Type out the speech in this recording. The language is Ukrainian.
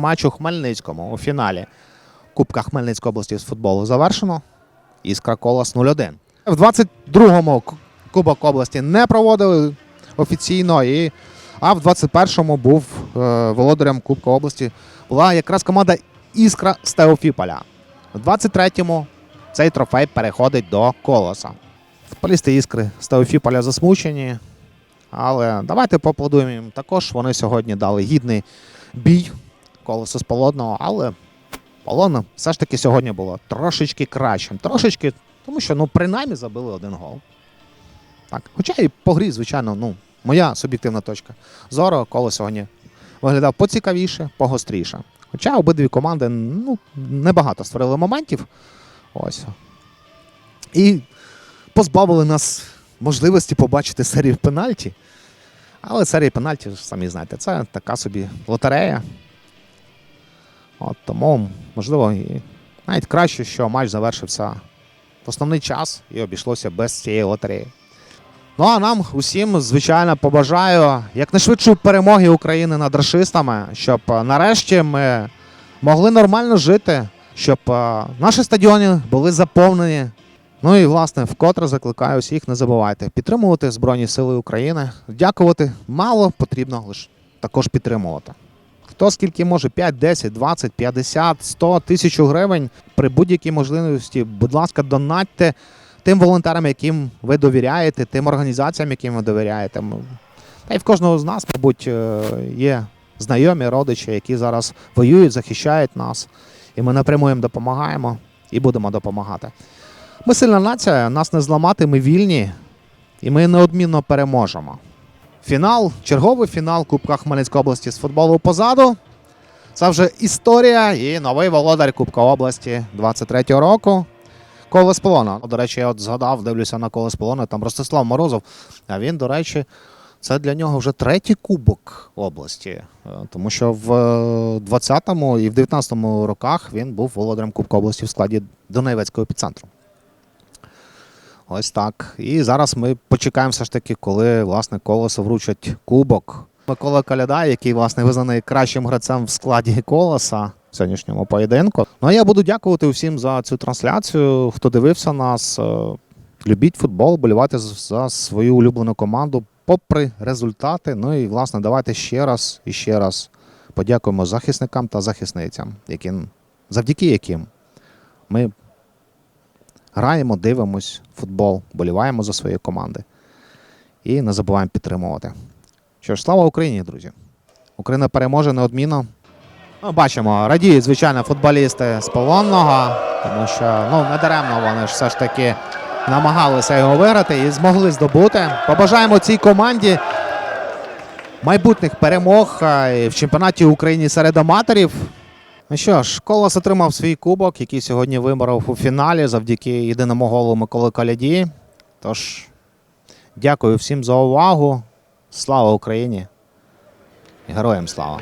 Матч у Хмельницькому у фіналі Кубка Хмельницької області з футболу завершено. Іскра Колос 0-1. В 22-му Кубок області не проводили офіційно, і, а в 21-му був е, володарем Кубка області. Була якраз команда Іскра з Теофіполя. В 23-му цей трофей переходить до Колоса. Футболісти Іскри з Теофіполя засмучені. Але давайте поаплодуємо їм також. Вони сьогодні дали гідний бій колесо з полонного, але полонно все ж таки сьогодні було трошечки кращим. Трошечки, тому що ну, принаймні забили один гол. Так. Хоча і по грі, звичайно, ну, моя суб'єктивна точка зору, коло сьогодні виглядав поцікавіше, погостріше. Хоча обидві команди ну, небагато створили моментів. Ось. І позбавили нас можливості побачити серію пенальті. Але серія пенальті, самі знаєте, це така собі лотерея. От тому, можливо, і навіть краще, що матч завершився в основний час і обійшлося без цієї лотереї. Ну а нам усім, звичайно, побажаю якнайшвидшої перемоги України над расистами, щоб е, нарешті ми могли нормально жити, щоб е, наші стадіони були заповнені. Ну і власне вкотре закликаю всіх, не забувайте підтримувати Збройні Сили України. Дякувати мало потрібно лише також підтримувати. Хто скільки може 5, 10, 20, 50, 100 тисяч гривень при будь-якій можливості, будь ласка, донатьте тим волонтерам, яким ви довіряєте, тим організаціям, яким ви довіряєте. Та й в кожного з нас, мабуть, е, є знайомі, родичі, які зараз воюють, захищають нас. І ми напряму їм допомагаємо і будемо допомагати. Ми сильна нація, нас не зламати, ми вільні, і ми неодмінно переможемо. Фінал, черговий фінал Кубка Хмельницької області з футболу позаду. Це вже історія і новий володар Кубка області 23-го року. Колес Полона. До речі, я от згадав, дивлюся на Колес Полона, там Ростислав Морозов. А він, до речі, це для нього вже третій кубок області. Е, Тому що в е, 20-му і в 19-му роках він був володарем Кубка області в складі Донецького епіцентру. Ось так. І зараз ми почекаємо все ж таки, коли власне колесо вручать кубок. Микола Каляда, який власне визнаний кращим гравцем в складі колеса в сьогоднішньому поєдинку. Ну а я буду дякувати всім за цю трансляцію. Хто дивився нас, Е, любіть футбол, болівайте за свою улюблену команду, попри результати. Ну і власне давайте ще раз і ще раз подякуємо захисникам та захисницям, яким завдяки яким ми граємо, дивимось футбол, боліваємо за свої команди. І не забуваємо підтримувати. Що ж, слава Україні, друзі! Україна переможе неодмінно. Ну, бачимо, радіють, звичайно, футболісти з полонного, тому що ну, не даремно вони ж все ж таки намагалися його виграти і змогли здобути. Побажаємо цій команді майбутніх перемог в чемпіонаті України серед аматорів. Ну що ж, Колос отримав свій кубок, який сьогодні виборов у фіналі завдяки єдиному голу Миколи Каляді. Тож, дякую всім за увагу. Слава Україні! І Героям слава!